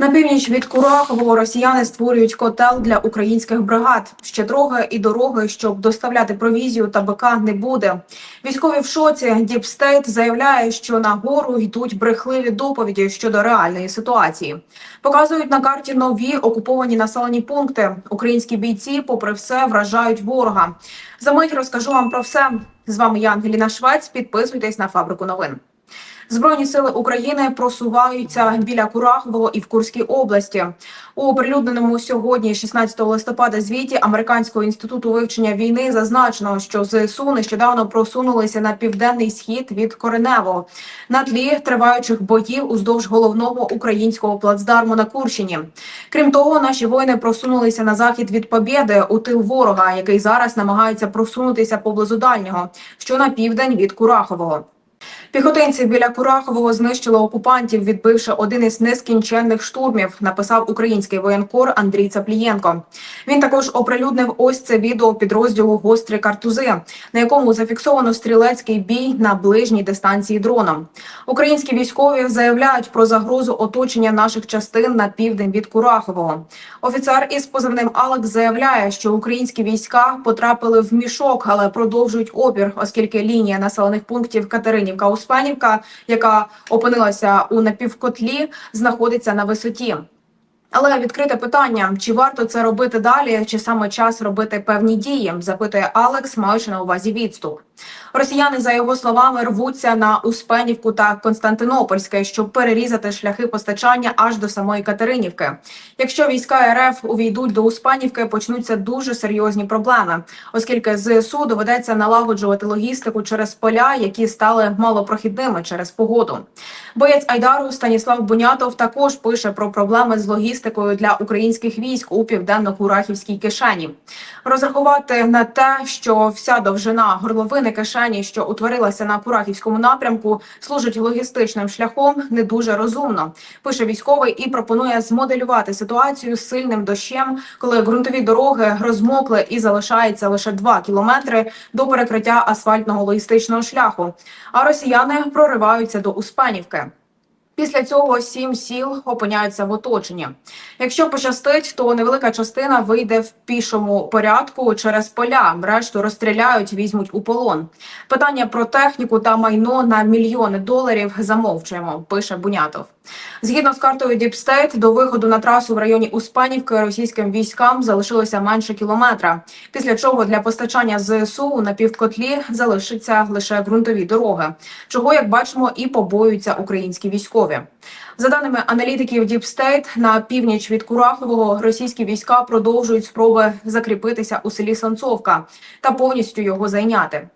На північ від Курахового росіяни створюють котел для українських бригад. Ще дороги і дороги, щоб доставляти провізію та БК не буде. Військові в шоці. Діпстейт заявляє, що на гору йдуть брехливі доповіді щодо реальної ситуації. Показують на карті нові окуповані населені пункти. Українські бійці, попри все, вражають ворога. За мить розкажу вам про все. З вами я Ангеліна Швець. Підписуйтесь на фабрику новин. Збройні сили України просуваються біля Курахового і в Курській області. У оприлюдненому сьогодні, 16 листопада, звіті Американського інституту вивчення війни зазначено, що ЗСУ нещодавно просунулися на південний схід від Коренево на тлі триваючих боїв уздовж головного українського плацдарму на Курщині. Крім того, наші воїни просунулися на захід від Побєди у тил ворога, який зараз намагається просунутися поблизу дальнього, що на південь від Курахового. Піхотинці біля Курахового знищили окупантів, відбивши один із нескінченних штурмів. Написав український воєнкор Андрій Цаплієнко. Він також оприлюднив ось це відео підрозділу Гострі картузи, на якому зафіксовано стрілецький бій на ближній дистанції дроном. Українські військові заявляють про загрозу оточення наших частин на південь від Курахового. Офіцер із позивним Алекс заявляє, що українські війська потрапили в мішок, але продовжують опір, оскільки лінія населених пунктів Катеринівка Успенівка, яка опинилася у напівкотлі, знаходиться на висоті. Але відкрите питання: чи варто це робити далі, чи саме час робити певні дії? запитує Алекс, маючи на увазі відступ. Росіяни, за його словами, рвуться на Успенівку та Константинопольське, щоб перерізати шляхи постачання аж до самої Катеринівки. Якщо війська РФ увійдуть до Успенівки, почнуться дуже серйозні проблеми, оскільки ЗСУ доведеться налагоджувати логістику через поля, які стали малопрохідними через погоду. Боєць Айдару Станіслав Бунятов також пише про проблеми з логістикою для українських військ у південно-курахівській кишені. Розрахувати на те, що вся довжина горловини кишені, що утворилася на Курахівському напрямку, служить логістичним шляхом, не дуже розумно. Пише військовий і пропонує змоделювати ситуацію з сильним дощем, коли ґрунтові дороги розмокли і залишається лише 2 кілометри до перекриття асфальтного логістичного шляху. А росіяни прориваються до Успенівки. Після цього сім сіл опиняються в оточенні. Якщо пощастить, то невелика частина вийде в пішому порядку через поля. Решту розстріляють, візьмуть у полон. Питання про техніку та майно на мільйони доларів замовчуємо. Пише Бунятов. Згідно з картою Діпстейт, до виходу на трасу в районі Успенівки російським військам залишилося менше кілометра. Після чого для постачання ЗСУ на півкотлі залишиться лише ґрунтові дороги, чого як бачимо, і побоюються українські військові. За даними аналітиків Діпстейт, на північ від Курахового російські війська продовжують спроби закріпитися у селі Санцовка та повністю його зайняти.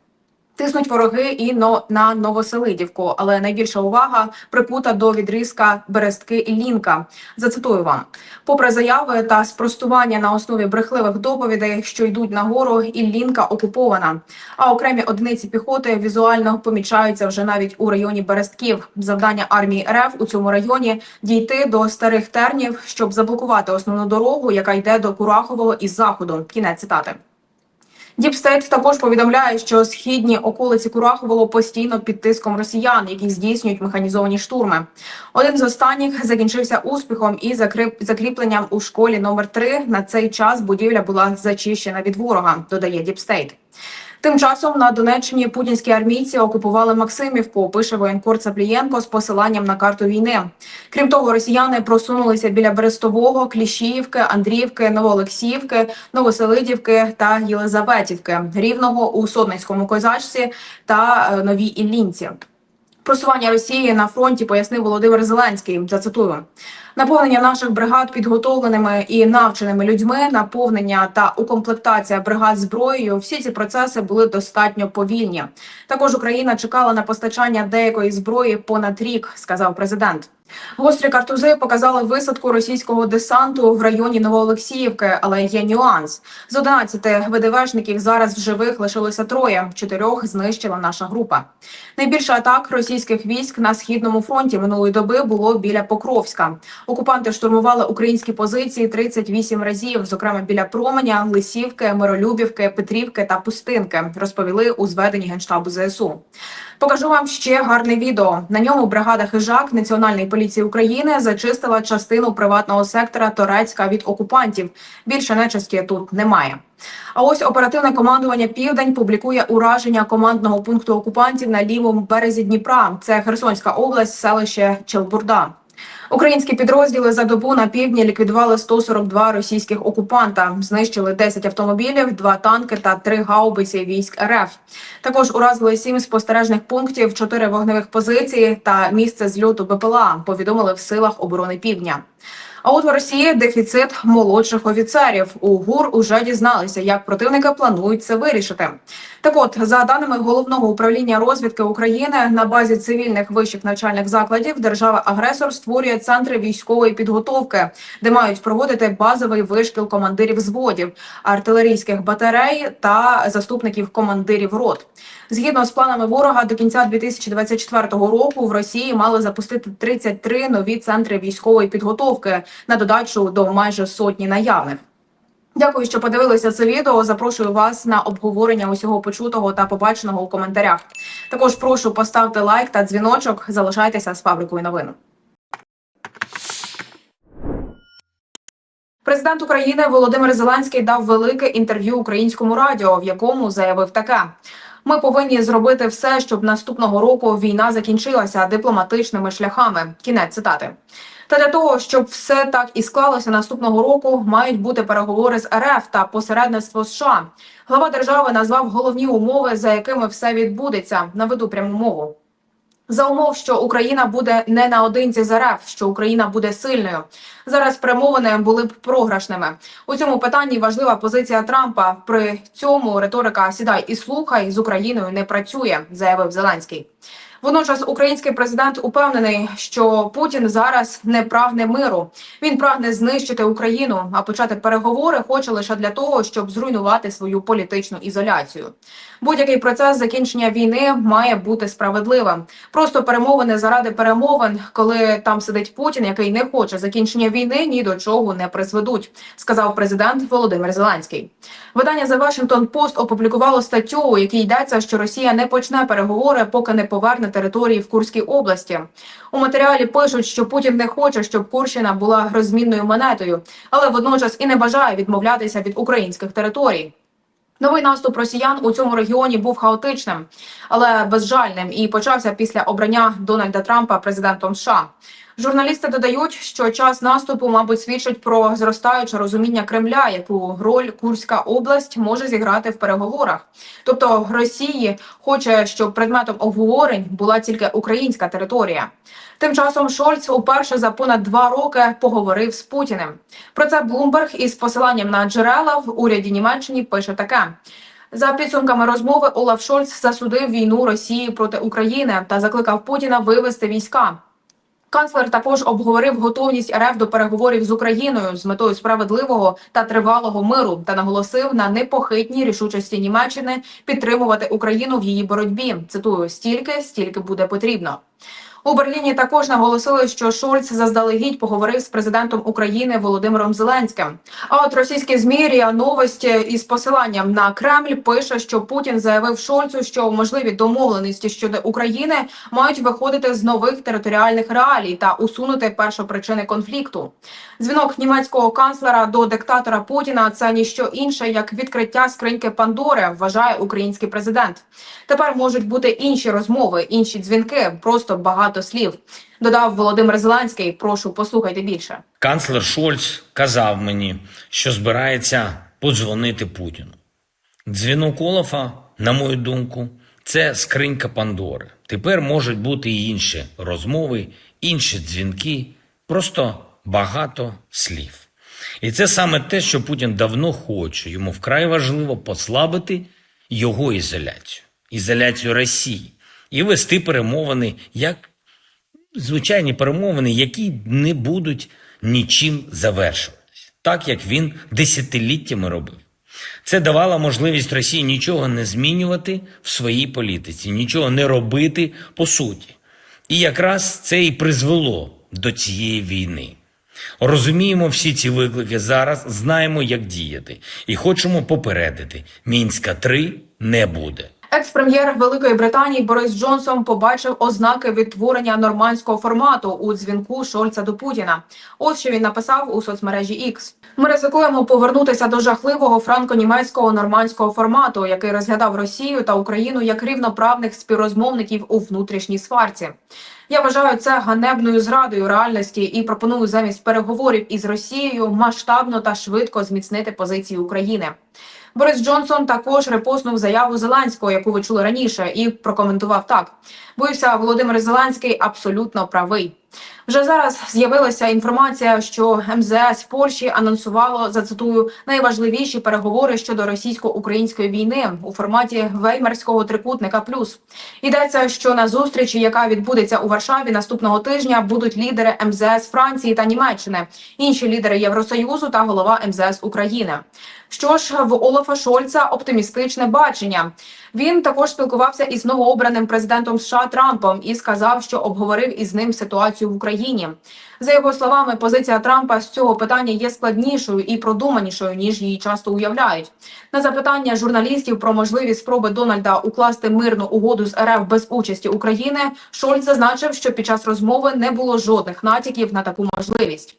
Тиснуть вороги і но на Новоселидівку, але найбільша увага прикута до відрізка Берестки і Лінка. Зацитую вам: попри заяви та спростування на основі брехливих доповідей, що йдуть на гору, Іллінка окупована. А окремі одиниці піхоти візуально помічаються вже навіть у районі Берестків. Завдання армії РФ у цьому районі дійти до старих тернів, щоб заблокувати основну дорогу, яка йде до Курахового із заходу. Кінець цитати. Діпстейт також повідомляє, що східні околиці Курахового постійно під тиском росіян, які здійснюють механізовані штурми. Один з останніх закінчився успіхом і закріп... закріпленням у школі номер 3 На цей час будівля була зачищена від ворога. Додає Діпстейт. Тим часом на Донеччині путінські армійці окупували Максимівку. Пише воєнкор Цаплієнко з посиланням на карту війни. Крім того, росіяни просунулися біля Берестового, Кліщіївки, Андріївки, Новоолексіївки, Новоселидівки та Єлизаветівки, рівного у Содницькому козачці та е, Новій Іллінці. Просування Росії на фронті пояснив Володимир Зеленський. Зацитую наповнення наших бригад підготовленими і навченими людьми, наповнення та укомплектація бригад зброєю. Всі ці процеси були достатньо повільні. Також Україна чекала на постачання деякої зброї понад рік, сказав президент. Гострі картузи показали висадку російського десанту в районі Новоолексіївки, але є нюанс. З 11 ВДВшників зараз в живих лишилося троє. Чотирьох знищила наша група. Найбільше атак російських військ на східному фронті минулої доби було біля Покровська. Окупанти штурмували українські позиції 38 разів, зокрема біля Променя, Лисівки, Миролюбівки, Петрівки та Пустинки. Розповіли у зведенні генштабу ЗСУ. Покажу вам ще гарне відео. На ньому бригада хижак, національний поліції України зачистила частину приватного сектора Торецька від окупантів. Більше нечисті тут немає. А ось оперативне командування Південь публікує ураження командного пункту окупантів на лівому березі Дніпра. Це Херсонська область, селище Челбурда. Українські підрозділи за добу на півдні ліквідували 142 російських окупанта, знищили 10 автомобілів, 2 танки та 3 гаубиці військ РФ. Також уразили 7 спостережних пунктів, 4 вогневих позиції та місце зльоту БПЛА. Повідомили в силах оборони Півдня. А от в Росії дефіцит молодших офіцерів. У ГУР уже дізналися, як противники планують це вирішити. Так, от за даними головного управління розвідки України, на базі цивільних вищих навчальних закладів держава-агресор створює центри військової підготовки, де мають проводити базовий вишкіл командирів зводів, артилерійських батарей та заступників командирів рот. Згідно з планами ворога, до кінця 2024 року в Росії мали запустити 33 нові центри військової підготовки на додачу до майже сотні наявних. Дякую, що подивилися це відео. Запрошую вас на обговорення усього почутого та побаченого у коментарях. Також прошу поставити лайк та дзвіночок. Залишайтеся з фабрикою новин. Президент України Володимир Зеленський дав велике інтерв'ю українському радіо, в якому заявив таке: ми повинні зробити все, щоб наступного року війна закінчилася дипломатичними шляхами. Кінець цитати. Та для того, щоб все так і склалося наступного року, мають бути переговори з РФ та посередництво США. Глава держави назвав головні умови, за якими все відбудеться. Наведу пряму мову. За умов, що Україна буде не наодинці з РФ, що Україна буде сильною. Зараз перемовини були б програшними. У цьому питанні важлива позиція Трампа. При цьому риторика сідай і слухай з Україною не працює, заявив Зеленський. Водночас український президент упевнений, що Путін зараз не прагне миру. Він прагне знищити Україну, а почати переговори хоче лише для того, щоб зруйнувати свою політичну ізоляцію. Будь-який процес закінчення війни має бути справедливим. Просто перемовини заради перемовин, коли там сидить Путін, який не хоче закінчення війни, ні до чого не призведуть, сказав президент Володимир Зеленський. Видання The Washington Post опублікувало статтю, у якій йдеться, що Росія не почне переговори, поки не поверне території в Курській області. У матеріалі пишуть, що Путін не хоче, щоб Курщина була розмінною монетою, але водночас і не бажає відмовлятися від українських територій. Новий наступ росіян у цьому регіоні був хаотичним, але безжальним і почався після обрання Дональда Трампа президентом США. Журналісти додають, що час наступу, мабуть, свідчить про зростаюче розуміння Кремля, яку роль Курська область може зіграти в переговорах. Тобто Росії хоче, щоб предметом обговорень була тільки українська територія. Тим часом Шольц уперше за понад два роки поговорив з Путіним. Про це Блумберг із посиланням на джерела в уряді Німеччині пише таке. За підсумками розмови Олаф Шольц засудив війну Росії проти України та закликав Путіна вивести війська. Канцлер також обговорив готовність РФ до переговорів з Україною з метою справедливого та тривалого миру та наголосив на непохитній рішучості Німеччини підтримувати Україну в її боротьбі. Цитую стільки, стільки буде потрібно. У Берліні також наголосили, що Шольц заздалегідь поговорив з президентом України Володимиром Зеленським. А от російські змі РІА Новості із посиланням на Кремль пише, що Путін заявив Шольцу, що можливі домовленості щодо України мають виходити з нових територіальних реалій та усунути першопричини конфлікту. Дзвінок німецького канцлера до диктатора Путіна це ніщо інше як відкриття скриньки Пандори, вважає український президент. Тепер можуть бути інші розмови, інші дзвінки, просто багато слів. Додав Володимир Зеленський. Прошу послухайте більше. Канцлер Шольц казав мені, що збирається подзвонити Путіну. Дзвінок Олафа, на мою думку, це скринька Пандори. Тепер можуть бути і інші розмови, інші дзвінки, просто багато слів. І це саме те, що Путін давно хоче. Йому вкрай важливо послабити його ізоляцію, ізоляцію Росії і вести перемовини як звичайні перемовини, які не будуть нічим завершуватись, так як він десятиліттями робив. Це давало можливість Росії нічого не змінювати в своїй політиці, нічого не робити по суті. І якраз це і призвело до цієї війни. Розуміємо всі ці виклики зараз, знаємо, як діяти, і хочемо попередити: мінська 3 не буде. Екс-прем'єр Великої Британії Борис Джонсон побачив ознаки відтворення нормандського формату у дзвінку Шольца до Путіна. Ось що він написав у соцмережі X. Ми ризикуємо повернутися до жахливого франко-німецького нормандського формату, який розглядав Росію та Україну як рівноправних співрозмовників у внутрішній сварці. Я вважаю це ганебною зрадою реальності і пропоную замість переговорів із Росією масштабно та швидко зміцнити позиції України. Борис Джонсон також репостнув заяву Зеленського, яку ви чули раніше, і прокоментував так: боюся, Володимир Зеленський абсолютно правий. Вже зараз з'явилася інформація, що МЗС Польщі анонсувало зацитую найважливіші переговори щодо російсько-української війни у форматі Веймарського трикутника. Плюс йдеться, що на зустрічі, яка відбудеться у Варшаві наступного тижня, будуть лідери МЗС Франції та Німеччини, інші лідери Євросоюзу та голова МЗС України. Що ж в Олафа Шольца оптимістичне бачення. Він також спілкувався із новообраним президентом США Трампом і сказав, що обговорив із ним ситуацію в Україні. За його словами, позиція Трампа з цього питання є складнішою і продуманішою ніж її часто уявляють. На запитання журналістів про можливі спроби Дональда укласти мирну угоду з РФ без участі України, Шольц зазначив, що під час розмови не було жодних натяків на таку можливість.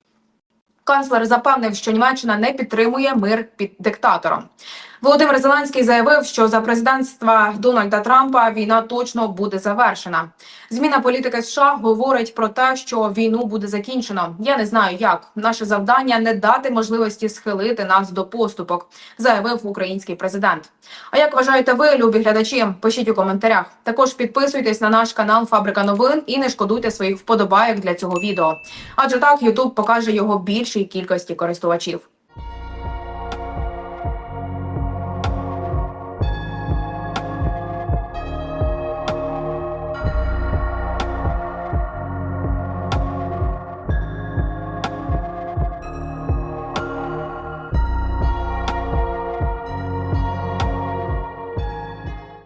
Канцлер запевнив, що Німеччина не підтримує мир під диктатором. Володимир Зеленський заявив, що за президентства Дональда Трампа війна точно буде завершена. Зміна політики США говорить про те, що війну буде закінчено. Я не знаю, як наше завдання не дати можливості схилити нас до поступок, заявив український президент. А як вважаєте ви, любі глядачі? Пишіть у коментарях. Також підписуйтесь на наш канал Фабрика новин і не шкодуйте своїх вподобайок для цього відео. Адже так YouTube покаже його більшій кількості користувачів.